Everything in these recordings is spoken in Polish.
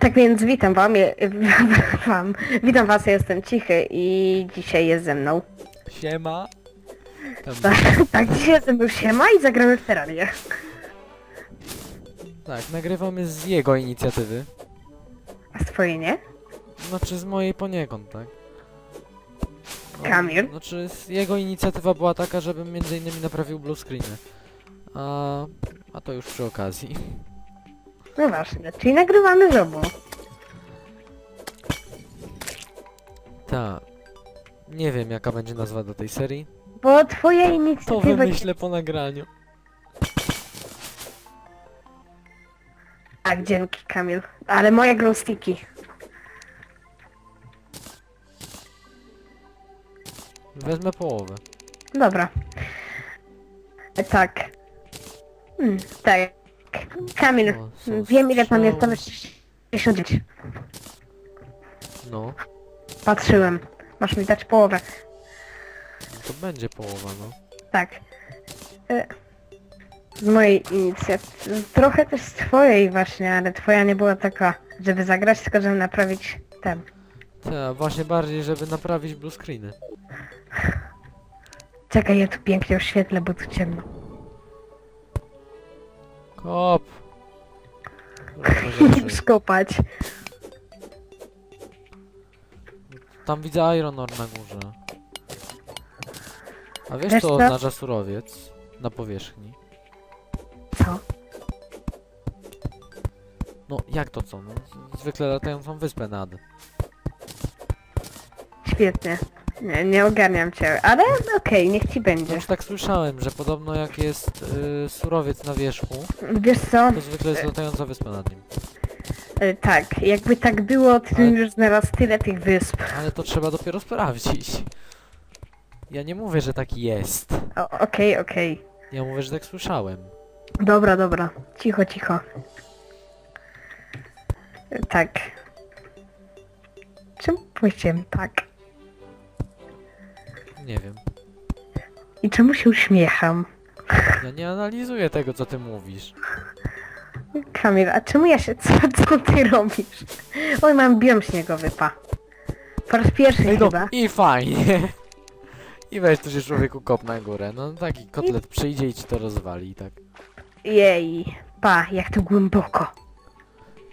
Tak więc witam wam, je, wam. Witam was, ja jestem Cichy i dzisiaj jest ze mną. Siema. Tam, Tak, tak dzisiaj jest ze mną Siema i zagramy w Terrarię. tak, nagrywamy z jego inicjatywy. A swoje nie? Znaczy z mojej poniekąd, tak? No, Kamil? Znaczy z jego inicjatywa była taka, żebym między innymi naprawił blue screeny. A, a to już przy okazji. No właśnie, czyli nagrywamy z obu. Tak. Nie wiem jaka będzie nazwa do tej serii. Bo twoja To inicjatywa... wymyślę po nagraniu. Tak, dzięki Kamil. Ale moje glowsticki. Wezmę połowę. Dobra. E, tak. Hmm, tak. Kamil, O, są wiem ile strzały. pamiętałeś 69. No, Patrzyłem. Masz mi dać połowę. to będzie połowa, no. Tak. E, Z mojej inicjatywy. Trochę też z twojej właśnie, ale twoja nie była taka, żeby zagrać, tylko żeby naprawić ten. Tak, właśnie bardziej, żeby naprawić blue screeny. Czekaj, ja tu pięknie oświetlę, bo tu ciemno. Kop! Skopać. Tam widzę Iron Ore na górze. A wiesz Wiesz co oznacza surowiec na powierzchni? Co? No jak to co? No, zwykle latającą wyspę nad. Świetnie. Nie, nie ogarniam cię, ale okej, niech ci No będzie. już tak słyszałem, że podobno jak jest y, surowiec na wierzchu, Wiesz co? to zwykle jest latająca wyspa nad nim. E, tak, jakby tak było, to Ale- już znalazł tyle tych wysp. Ale to trzeba dopiero sprawdzić. Ja nie mówię, że tak jest. O, Okej, okej. Ja mówię, że tak słyszałem. Dobra, dobra. Cicho, cicho. Tak. Czemu powiedziałem tak? Nie wiem. I czemu się uśmiecham? Ja nie analizuję tego, co ty mówisz. Kamil, a czemu ja się... Co, co ty robisz? Oj, mam biom śniegowy, pa. Po raz pierwszy i, no, chyba. I fajnie. I weź tu się człowieku kop na górę. No taki kotlet przyjdzie i ci to rozwali, tak. Jej, pa, jak to głęboko.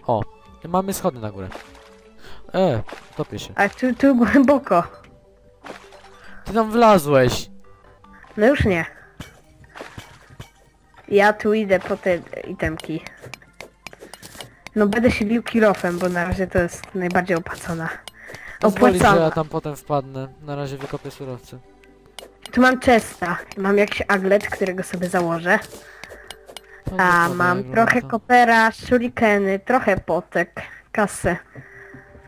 O, mamy schody na górę. E, topię się. A tu, tu głęboko. Ty tam wlazłeś. No już nie. Ja tu idę po te itemki. No będę się bił kilofem, bo na razie to jest najbardziej opłacona. Pozwolisz, że ja tam potem wpadnę. Na razie wykopię surowce. Tu mam chesta. Mam jakiś aglet, którego sobie założę. A mam trochę kopera, shurikeny, trochę potek, kasę.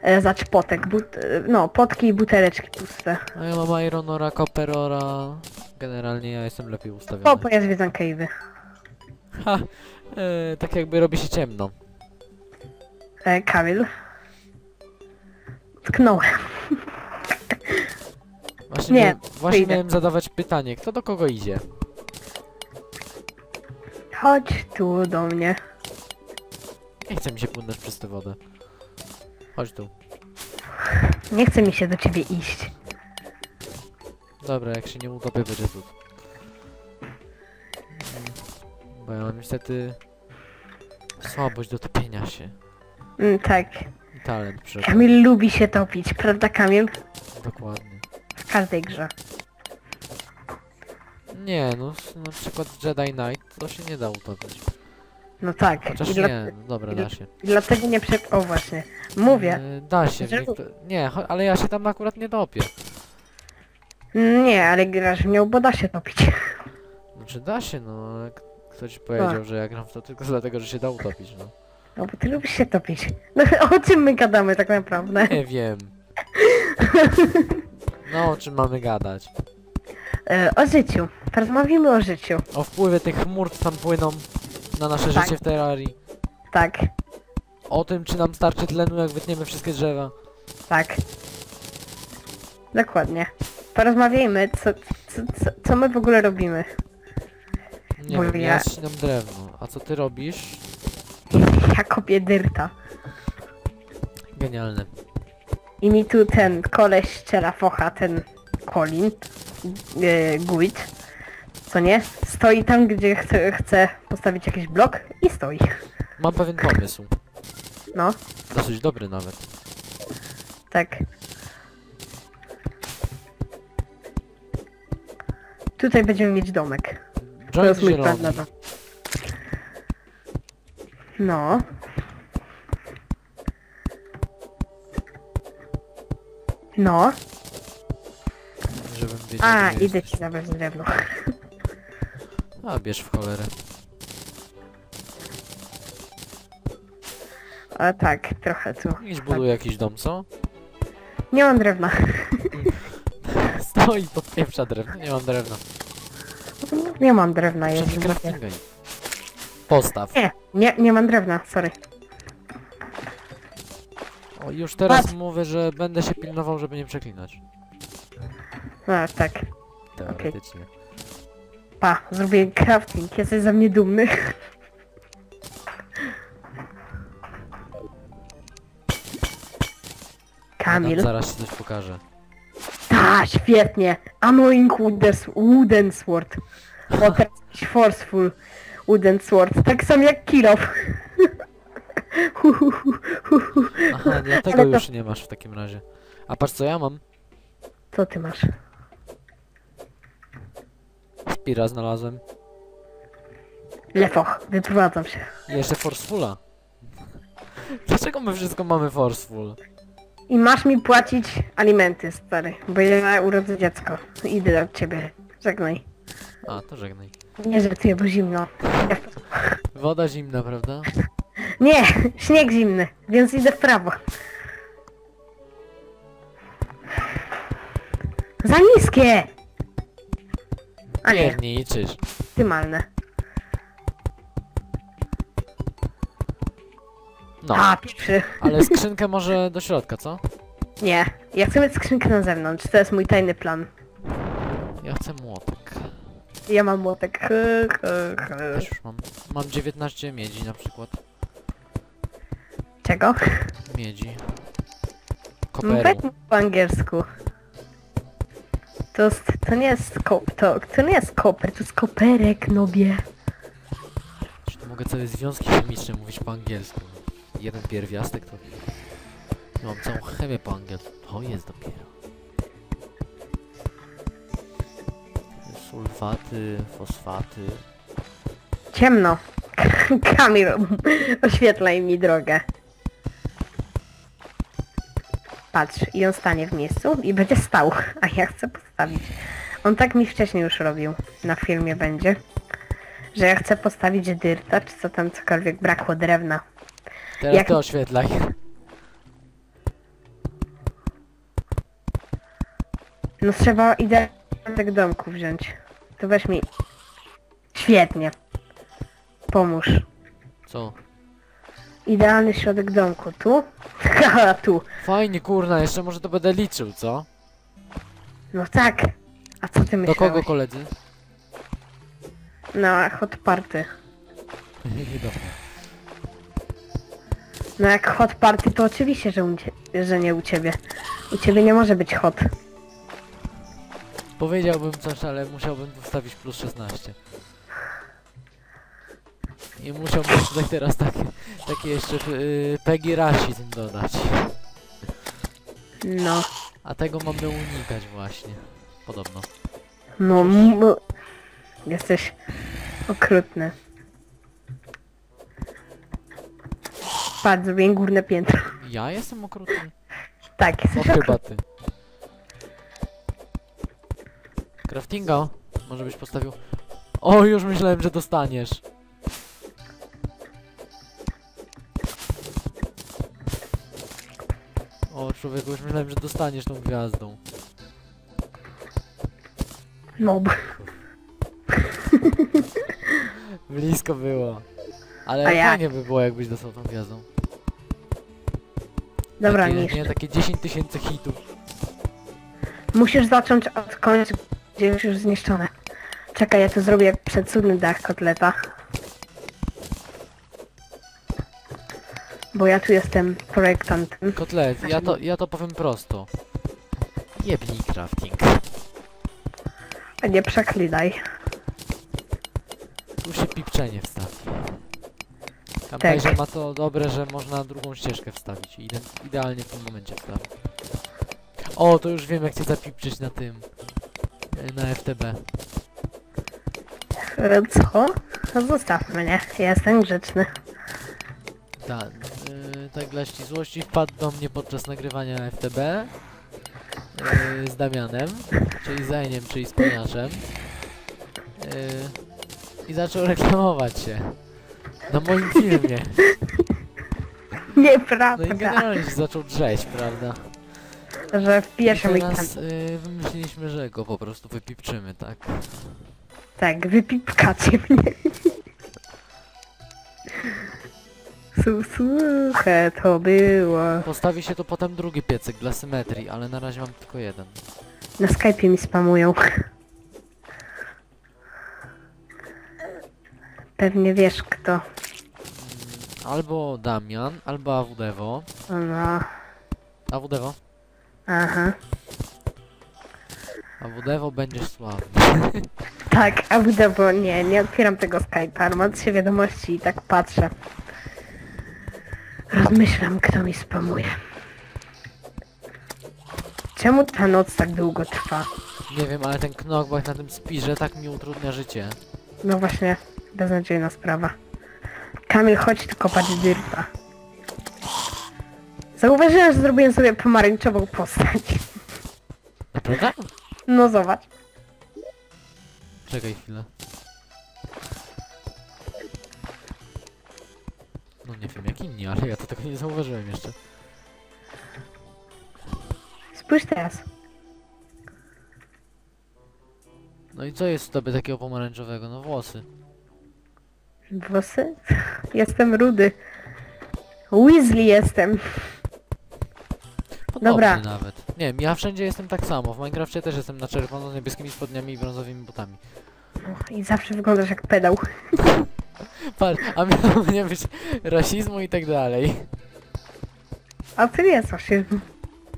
E, znaczy potek, but, e, no potki i buteleczki puste. A ja mam Ironora, Copperora. Generalnie ja jestem lepiej ustawiony. O, pojazd wiedzą cave'y. Ha, e, tak jakby robi się ciemno. E, Kamil. Tknąłem. Właśnie, Nie, miałem, właśnie wyjdę. miałem zadawać pytanie, kto do kogo idzie? Chodź tu do mnie. Nie chce mi się płynąć przez tę wodę. Chodź tu. Nie chce mi się do ciebie iść. Dobra, jak się nie utopię, będzie cud. Mm, Bo ja mam niestety słabość do topienia się. Mm, tak. I talent przy Kamil lubi się topić, prawda Kamil? Dokładnie. W każdej grze. Nie, no na przykład Jedi Knight to się nie da utopić. No tak. Chociaż dla, nie, no dobra, da się. dlatego nie prze... O właśnie. Mówię. E, Da się, Że- niektóre... Nie, ale ja się tam akurat nie topię. Nie, ale grasz w nią, bo da się topić. Znaczy da się, no ale k- kto ci powiedział, że ja gram w to tylko dlatego, że się da utopić, no. No bo ty lubisz się topić. No o czym my gadamy tak naprawdę? Nie wiem. No, o czym mamy gadać? E, o życiu. Porozmawiamy o życiu. O wpływie tych chmur, co tam płyną na nasze Tak. życie w Terrarii. Tak, O tym, czy nam starczy tlenu, jak wytniemy wszystkie drzewa. tak. Dokładnie. Porozmawiajmy, co, co, co, co my w ogóle robimy. Nie Bo wiem, ja ja- ścinam drewno. A co ty robisz? Ja kopię dyrta. Genialne. I mi tu ten koleś strzela focha, ten Colin, yy, Guit, co nie? Stoi tam, gdzie chce, chce postawić jakiś blok i stoi. Mam pewien pomysł. No, Dosyć dobry nawet. tak. Tutaj będziemy mieć domek. To Joint jest mój plan zielony. na to. No. No. Żebym wiedział, A, gdzie idę ci zabrać drewno. A, bierz w cholerę. A tak, trochę tu. Idź buduj jakiś dom, co? Nie mam drewna. Stoi pod pieprza drewno. Nie mam drewna. Nie mam drewna Przecież jeszcze. craftinga nie. Postaw. Nie, nie, nie mam drewna, sorry. O, już teraz Patrz. mówię, że będę się pilnował, żeby nie przeklinać. A, tak. Teoretycznie. Pa, zrobię crafting, jesteś ze mnie dumny. Kamil. Tam zaraz ci coś pokażę. Ta, świetnie. Annoying wooden, sword. O, teraz forceful wooden sword. Tak samo jak hu. Aha, dlatego Ale to- już nie masz w takim razie. A patrz co ja mam. Co ty masz? Spira znalazłem. Lefoch, wyprowadzam się. Jeszcze Forcefula. Dlaczego my wszystko mamy Forceful? I masz mi płacić alimenty, stary. Bo ja urodzę dziecko. Idę do ciebie. Żegnaj. A, to żegnaj. Nie żartuję, bo zimno. Woda zimna, prawda? Nie, śnieg zimny, więc idę w prawo. Za niskie! A nie, Pierniczysz. No, A, pierwszy. ale skrzynkę może do środka, co? Nie, ja chcę mieć skrzynkę na zewnątrz, to jest mój tajny plan. Ja chcę młotek. Ja mam młotek. Też już mam. Mam 19 miedzi na przykład. Czego? Miedzi. No Koperu. po angielsku. To, jest, to nie jest kop, to, to nie jest koper, to jest koperek, nobie. Czy tu mogę całe związki chemiczne mówić po angielsku? Jeden pierwiastek to... Ja mam całą chemię po angielsku. To jest dopiero. Sulfaty, fosfaty. Ciemno. Kamil, oświetlaj mi drogę. Patrz, i on stanie w miejscu i będzie stał, a ja chcę postawić. On tak mi wcześniej już robił, na filmie będzie, że ja chcę postawić dyrta, czy co tam cokolwiek, brakło drewna. Teraz Jak- ty oświetlaj. No trzeba idealnych domku wziąć. To weź mi... Świetnie. Pomóż. Co? Idealny środek domku. Tu? Haha, tu. Fajnie kurna, jeszcze może to będę liczył, co? No tak. A co ty Do myślałeś? kogo koledzy? No, hot party. Dobra. No jak hot party, to oczywiście, że, u cie- że nie u ciebie. U ciebie nie może być hot. Powiedziałbym coś, ale musiałbym tu wstawić plus 16. I musiałbym tutaj teraz takie, takie jeszcze yy, Peggy Rasizm dodać. No. A tego mamy unikać właśnie. Podobno. No, m- jesteś okrutny. Patrz, zrobię górne piętro. Ja jestem okrutny? Tak, O jesteś chyba okrutny. ty. Craftinga? Może byś postawił... O, już myślałem, że dostaniesz. Człowieku, już myślałem, że dostaniesz tą gwiazdą. No, Blisko było. Ale A jak? fajnie by było, jakbyś dostał tą gwiazdą. dobra, takie. Nie, takie 10 tysięcy hitów. Musisz zacząć od końca, gdzie już już zniszczone. Czekaj, ja to zrobię przed cudny dach kotleta. Bo ja tu jestem projektantem. Kotlet, ja Znaczy, to, ja to powiem prosto. Jebnij crafting. A nie przeklinaj. Tu się pipczenie wstawi. Tak. Kamperze ma to dobre, że można drugą ścieżkę wstawić. Ide idealnie w tym momencie wstawić. O, to już wiem jak cię zapipczyć na tym. e, Na FTB. E, Co? No zostaw mnie. Ja jestem grzeczny. Tak, yy, tak dla ścisłości wpadł do mnie podczas nagrywania FTB yy, z Damianem, czyli z Eniem, czyli z Poniarzem yy, i zaczął reklamować się na moim filmie. No i Nieprawda, generalnie się zaczął drzeć, prawda? że w I pierwszym teraz weekendu. yy, wymyśliliśmy, że go po prostu wypipczymy, tak? Tak, wypipkacie mnie. Su- Suche to było. Postawi się to potem drugi piecyk dla symetrii, ale na razie mam tylko jeden. Na Skype'ie mi spamują. Pewnie wiesz kto. Mm, Albo Damian, albo AWDewo. No, AWDewo? aha. AWDewo będziesz sławny. Tak, a budę, bo nie, nie otwieram tego Skype'a, mam trzy wiadomości i tak patrzę. Rozmyślam, kto mi spamuje. Czemu ta noc tak długo trwa? Nie wiem, ale ten knockback na tym spirze tak mi utrudnia życie. No właśnie, beznadziejna sprawa. Kamil, chodź tu kopać dyrta. Zauważyłem, że zrobiłem sobie pomarańczową postać. Naprawdę? No zobacz. Czekaj chwilę. Jak inni, ale ja to tego nie zauważyłem jeszcze. Spójrz teraz. No i co jest w tobie takiego pomarańczowego? No włosy. Włosy? Jestem rudy. Weasley jestem. Podobny Dobra. nawet. Nie wiem, ja wszędzie jestem tak samo. W Minecrafcie też jestem na czerwono z niebieskimi spodniami i brązowymi butami. I zawsze wyglądasz jak pedał. Patrz, a miało nie być rasizmu i tak dalej. A ty nie jest rasizm.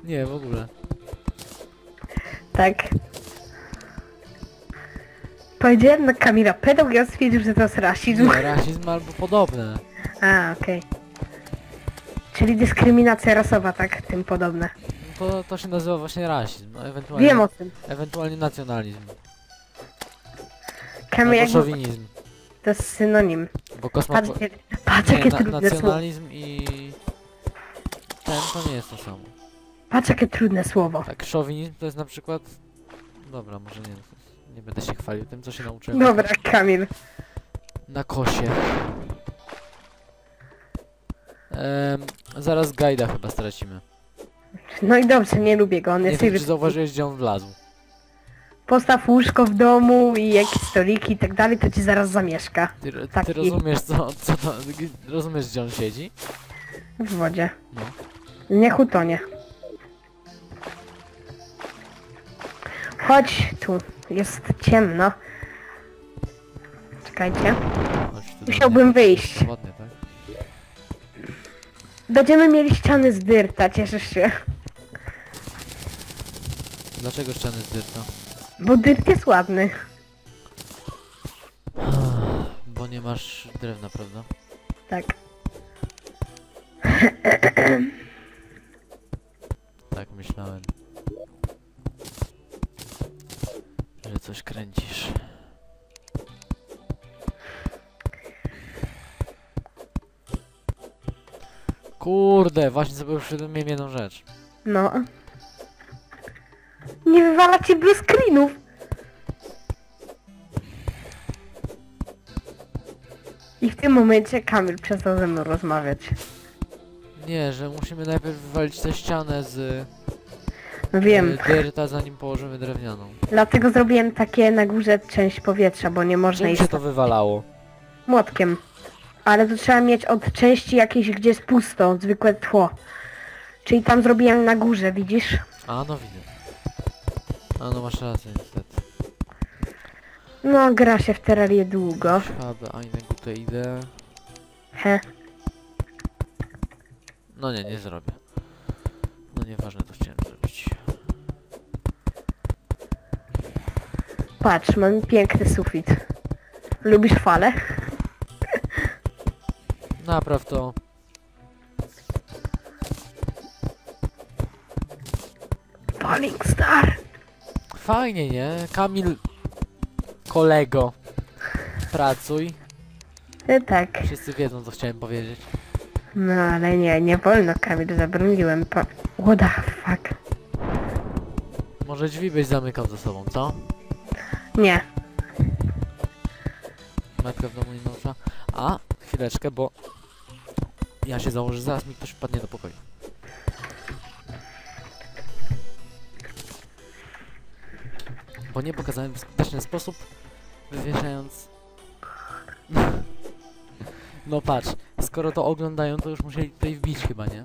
Nie, w ogóle. Tak. Powiedziałem na Kamila pedał i on stwierdził, że to jest rasizm. Nie, rasizm albo podobne. A, okej. Czyli dyskryminacja rasowa, tak? Tym podobne. To, to się nazywa właśnie rasizm. No, ewentualnie, Wiem o tym. ewentualnie nacjonalizm. Kamil, Albo jakby szowinizm. To jest synonim. Bo kosmo... Patrz, patrz Nie, jakie na, trudne słowo. nacjonalizm i... Ten to nie jest to samo. Patrz jakie trudne słowo. Tak, szowinizm to jest na przykład... Dobra, może nie, nie będę się chwalił tym, co się nauczyłem. Dobra, Kamil. Na kosie. Ehm, zaraz guida chyba stracimy. No i dobrze, nie lubię go, on Nie jest wiem, niby... czy zauważyłeś, gdzie on wlazł. Postaw łóżko w domu i jakieś stoliki i tak dalej, to ci zaraz zamieszka. Ty, ty Taki. rozumiesz, co, co to... Rozumiesz, gdzie on siedzi? W wodzie. No. Niech utonie. Chodź tu, jest ciemno. Czekajcie. Chodź tu do Musiałbym mnie. wyjść. Ładnie, tak? Będziemy mieli ściany z dyrta, cieszysz się. Dlaczego ściany z dyrta? Bo dyrt jest ładny. Bo nie masz drewna, prawda? Tak. Tak myślałem. Że coś kręcisz. Kurde, właśnie sobie uświadomiłem jedną rzecz. No. Nie wywala ci blue screenów. I w tym momencie Kamil przestał ze mną rozmawiać. Nie, że musimy najpierw wywalić tę ścianę z No wiem, e, dyrta, zanim położymy drewnianą. dlatego zrobiłem takie na górze część powietrza, bo nie można Czym iść się to wywalało? młotkiem. Ale to trzeba mieć od części jakiejś, gdzie jest pusto, zwykłe tło. Czyli tam zrobiłem na górze, widzisz? A, no widzę. A, no masz rację, niestety. No, gra się w terrarię długo. Ich habe eine gute Idee. He. No nie, nie zrobię. No nieważne, to chciałem zrobić. Patrz, mam piękny sufit. Lubisz fale? Napraw to. Falling Star. Fajnie, nie? Kamil, kolego, pracuj. E, tak. Wszyscy wiedzą, co chciałem powiedzieć. No ale nie, nie wolno Kamil, zabroniłem. Pa... What the fuck? Może drzwi byś zamykał za sobą, co? Nie. Matka w domu nie nauczyła. A, chwileczkę, bo ja się założę, zaraz mi ktoś wpadnie do pokoju. Bo nie pokazałem w skuteczny sposób, wywieszając... No patrz, skoro to oglądają, to już musieli tutaj wbić chyba, nie?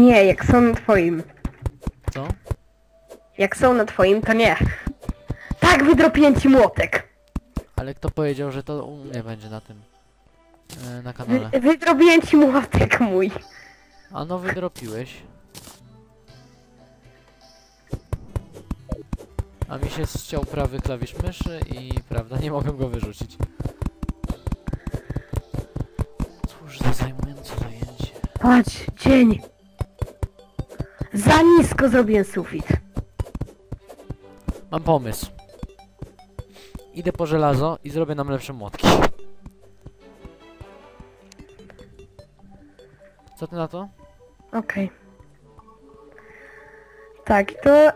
Nie, jak są na twoim. Co? Jak są na twoim, to nie. Tak, wydropiłem ci młotek. Ale kto powiedział, że to u mnie będzie na tym... E, na kanale? Wy, wydrobiłem ci młotek mój. A no wydropiłeś. A mi się ściął prawy klawisz myszy i prawda, nie mogłem go wyrzucić. Cóż za zajmujące zajęcie. Patrz, dzień. Za nisko zrobiłem sufit. Mam pomysł. Idę po żelazo i zrobię nam lepsze młotki. Co ty na to? Okej. Tak, to...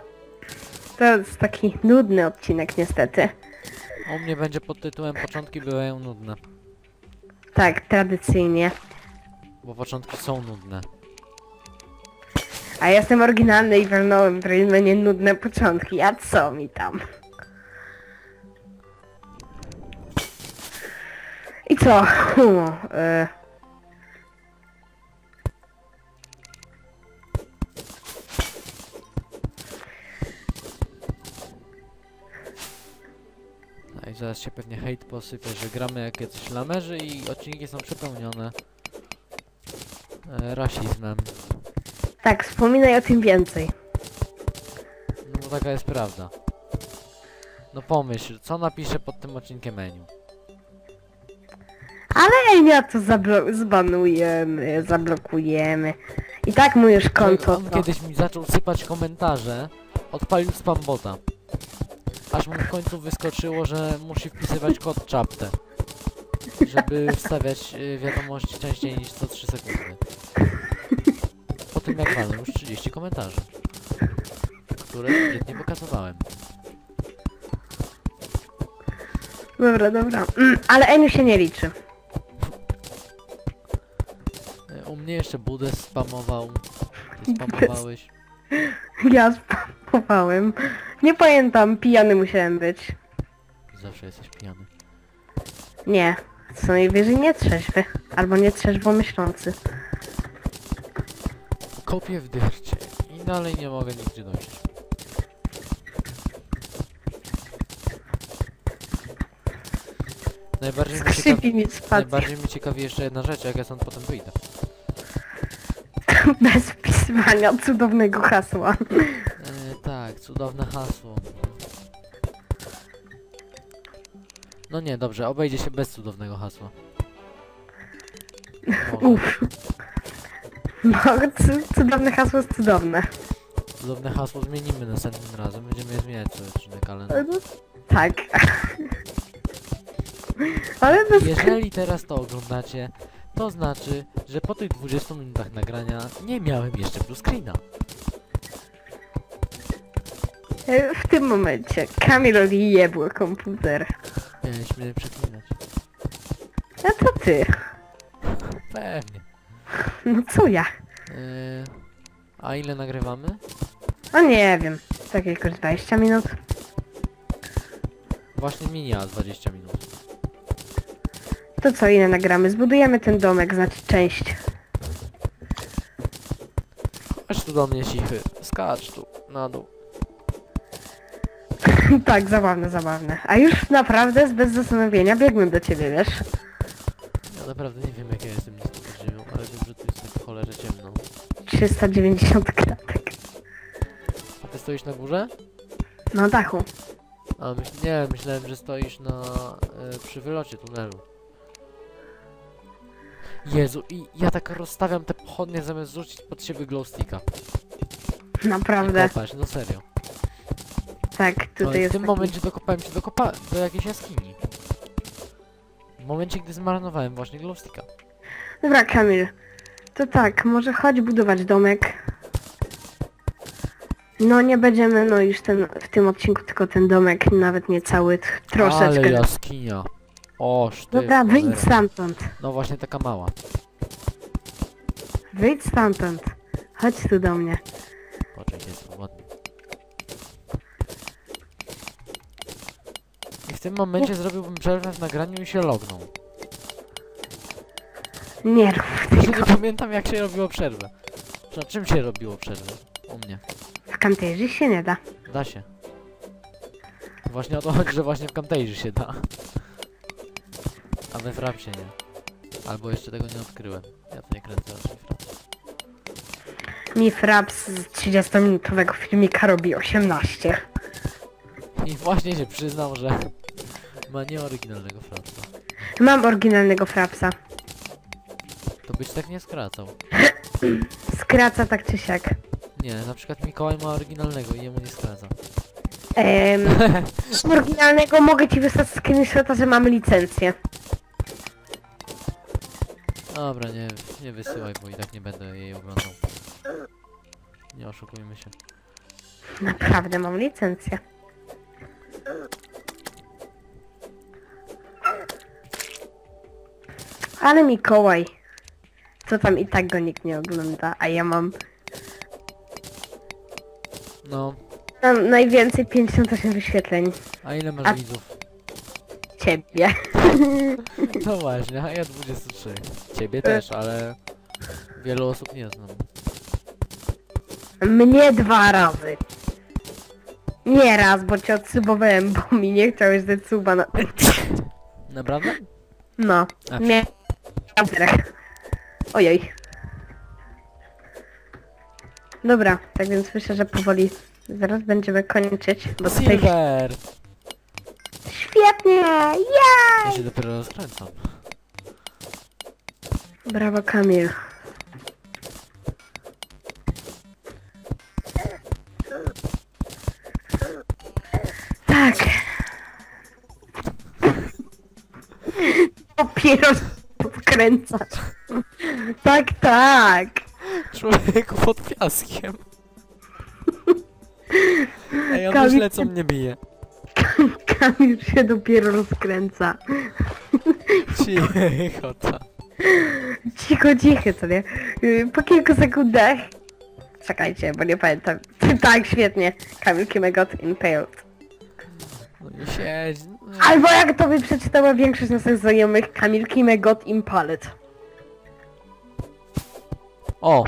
To jest taki nudny odcinek niestety. U mnie będzie pod tytułem Początki były nudne. Tak, tradycyjnie. Bo początki są nudne. A ja jestem oryginalny i walnąłem w Railmanie nudne początki, a co mi tam? I co? E, zaraz się pewnie hejt posypie, że gramy jak jacyś lamerzy i odcinki są przepełnione e, rasizmem. tak, wspominaj o tym więcej. No bo taka jest prawda. No pomyśl, co napiszę pod tym odcinkiem menu? Ale ja to zbanujemy, zablokujemy. I tak mu już konto. On kiedyś mi zaczął sypać komentarze, odpalił spambota. Aż mu w końcu wyskoczyło, że musi wpisywać kod czaptę. Żeby wstawiać y, wiadomości częściej niż co 3 sekundy. Po tym jak walnął już 30 komentarzy. Które nie pokazywałem. Dobra, dobra. Mm, ale Eniu się nie liczy. Y, U mnie jeszcze Budę spamował. Ty spamowałeś. Ja spamowałem. Nie pamiętam, pijany musiałem być. Zawsze jesteś pijany. Nie, co najwyżej nie trzeźwy. Albo nie trzeźwo myślący. Kopię w dyrcie i dalej nie mogę nigdzie dojść. Najbardziej ciekawi, Skrzypi mi spadł najbardziej mnie ciekawi jeszcze jedna rzecz, jak ja stąd potem wyjdę. bez wpisywania cudownego hasła. E, tak, cudowne hasło. No nie, dobrze, obejdzie się bez cudownego hasła. Może. Uff. No, cu- cudowne hasło jest cudowne. Cudowne hasło zmienimy następnym razem, będziemy je zmieniać co odcinek, ale no. No, tak. Ale bez... Jeżeli teraz to oglądacie, to znaczy, że po tych 20 minutach nagrania nie miałem jeszcze blue screena. W tym momencie Kamilowi jebło komputer. Miałeś mnie przeklinać. A to ty. Pewnie. No co ja? Yy, a ile nagrywamy? No nie wiem. Tak jakoś 20 minut. Właśnie minia 20 minut. To co ile nagramy? Zbudujemy ten domek, znaczy część. Chodź tu do mnie cichy, skacz tu, na dół. tak, zabawne, zabawne. A już naprawdę bez zastanowienia biegłem do ciebie, wiesz? Ja naprawdę nie wiem jak ja jestem nisko pod ziemią, ale wiem, że tu jest tak w cholerę ciemno. 390 klatek. A ty stoisz na górze? Na dachu. A myśl, nie, myślałem, że stoisz na e, przy wylocie tunelu. Jezu, i ja tak rozstawiam te pochodnie zamiast rzucić pod siebie glowsticka. Naprawdę. kopać, no serio. Tak, No tutaj w jest tym taki... momencie dokopałem się do, kopa do jakiejś jaskini. W momencie, gdy zmarnowałem właśnie glowsticka. Dobra, Kamil. To tak, może chodź budować domek. No nie będziemy, no już ten, w tym odcinku tylko ten domek, nawet nie cały, troszeczkę. Ale jaskinia. Oż ty. Dobra, wyjdź cholera. stamtąd. No właśnie taka mała. Wyjdź stamtąd. Chodź tu do mnie. Poczekaj, jest ładnie. I w tym momencie zrobiłbym przerwę w nagraniu i się lognął. Nie rób tego. nie pamiętam jak się robiło przerwę. Na czym się robiło przerwę? U mnie. W Camtasia się nie da. Da się. Właśnie o to chodzi, że właśnie w Camtasia się da. We Frapsie nie. Albo jeszcze tego nie odkryłem. Ja to nie kręcę raczej Fraps. Mi Fraps z 30-minutowego filmika robi 18. I właśnie się przyznał, że ma nieoryginalnego Frapsa. Mam oryginalnego Frapsa. To być tak nie skracał. Skraca tak czy siak. Nie, na przykład Mikołaj ma oryginalnego i jemu nie skraca. Ehm, z oryginalnego mogę ci wysłać screenshota, że mam licencję. Dobra, nie, nie wysyłaj, bo i tak nie będę jej oglądał. Nie oszukujmy się. Naprawdę mam licencję. Ale Mikołaj. Co tam i tak go nikt nie ogląda, a ja mam No, mam najwięcej 58 wyświetleń. a ile masz A- widzów? Ciebie. No właśnie, a ja 23. Ciebie też, ale wielu osób nie znam. Mnie dwa razy. Nie raz, bo cię odsubowałem, bo mi nie chciałeś dać suba na... Naprawdę? No. A, Nie. Ojej. Dobra, tak więc myślę, że powoli zaraz będziemy kończyć, bo tutaj... Silver! Świetnie! Ja Jej! się dopiero rozkręcam. Brawo Kamil. Tak. Dopiero wkręcasz. Tak, tak. Człowieku pod piaskiem. Ej, on Kamil- już lecą mnie bije. Kamil się dopiero rozkręca. Cicho ta. Cicho, cicho, co nie? Yy, Po kilku sekundach. Czekajcie, bo nie pamiętam. Tak, świetnie. Kamil got impaled. No i siedź. no. Albo jak to by przeczytała większość naszych znajomych, Kamil got impaled. O!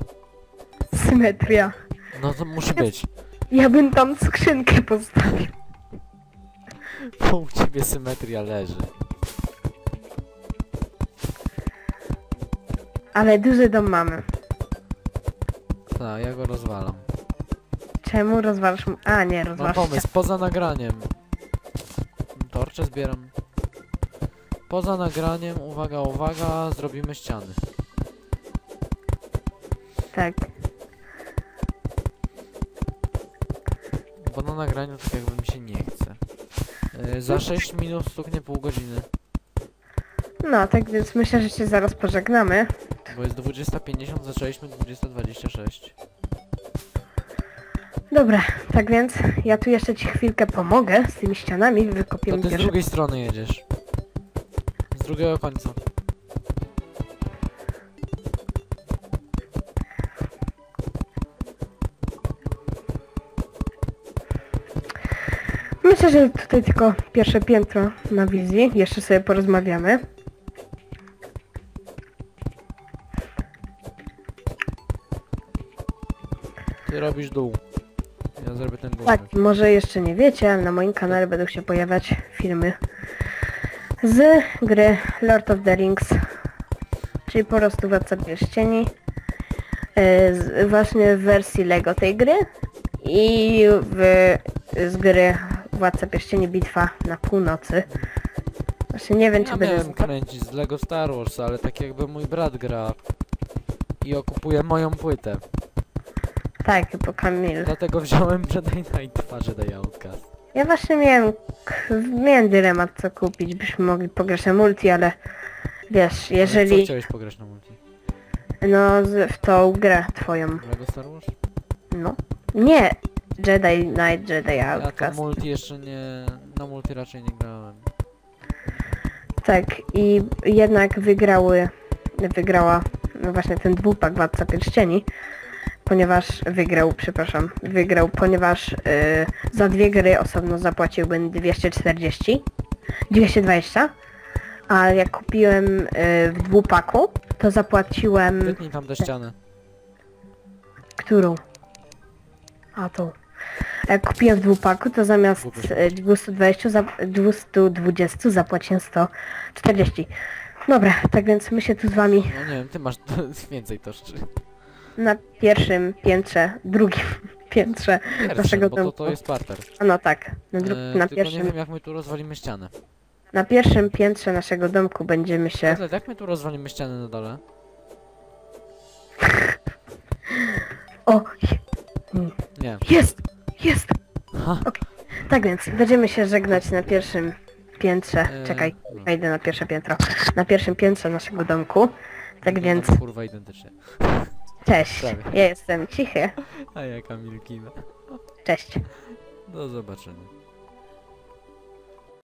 Symetria. No to musi być. Ja bym tam skrzynkę postawił. Bo u ciebie symetria leży. Ale duży dom mamy. Tak, ja go rozwalam. Czemu rozwalasz mu... A, nie, Mam rozwalasz pomysł, poza nagraniem. Torcze zbieram. Poza nagraniem, uwaga, uwaga, zrobimy ściany. Tak. Bo na nagraniu tak jakby mi się nie chce. Yy, za 6 minut stuknie pół godziny. No, tak więc myślę, że się zaraz pożegnamy. Bo jest 20.50, zaczęliśmy 20.26. Dobra, tak więc ja tu jeszcze ci chwilkę pomogę z tymi ścianami, To wykopiemy ty z drugiej strony jedziesz. Z drugiego końca. Myślę, że tutaj tylko pierwsze piętro na wizji. Jeszcze sobie porozmawiamy. Ty robisz dół. Ja zrobię ten górny. Tak, może jeszcze nie wiecie, ale na moim kanale będą się pojawiać filmy z gry Lord of the Rings, czyli po prostu Władca Pierścieni. e, z, właśnie w wersji Lego tej gry i w, z gry Władca Pierścieni Bitwa na północy. Właśnie nie wiem, czy Ja będzie... miałem kręcić z Lego Star Wars, ale tak jakby mój brat gra i okupuje moją płytę. Tak, bo Kamil. Dlatego wziąłem Jedi Knight 2 Jedi Outcast. Ja właśnie miałem, miałem dylemat co kupić, byśmy mogli pograć na multi, ale wiesz, Ale Co jeżeli chciałeś pograć na multi? no z, w tą grę twoją, Lego Star Wars? no. Nie Jedi Knight, Jedi Ja to Outcast. multi jeszcze nie... Na multi raczej nie grałem. Tak, i jednak wygrały, wygrała no właśnie ten dwupak Władca Pierścieni, ponieważ wygrał, przepraszam, wygrał, ponieważ y, za dwie gry osobno zapłaciłbym 240, 220, a jak kupiłem y, w dwupaku, to zapłaciłem, Wytnij tam tę ścianę. którą? A tą. Jak kupiłem w dwupaku, to zamiast Kupisz. y, 220, za, 220 zapłaciłem 140. Dobra, tak więc my się tu z wami No nie wiem, ty masz więcej toszczy. na pierwszym piętrze, drugim piętrze Pierwszy, naszego bo to, to jest parter. A no tak, na, dru- E, na, tylko nie pierwszym, wiem jak my tu rozwalimy ścianę. na pierwszym piętrze naszego domku będziemy się... Kotlet, jak my tu rozwalimy ścianę na dole? O! je- Nie. Jest! Jest! Ha. Tak więc, będziemy się żegnać na pierwszym piętrze. E, Czekaj, no. wejdę na pierwsze piętro. Na pierwszym piętrze naszego domku. Tak więc, Kurwa identycznie. cześć. prawie. Ja jestem cichy. A jaka milkina. Cześć. Do zobaczenia.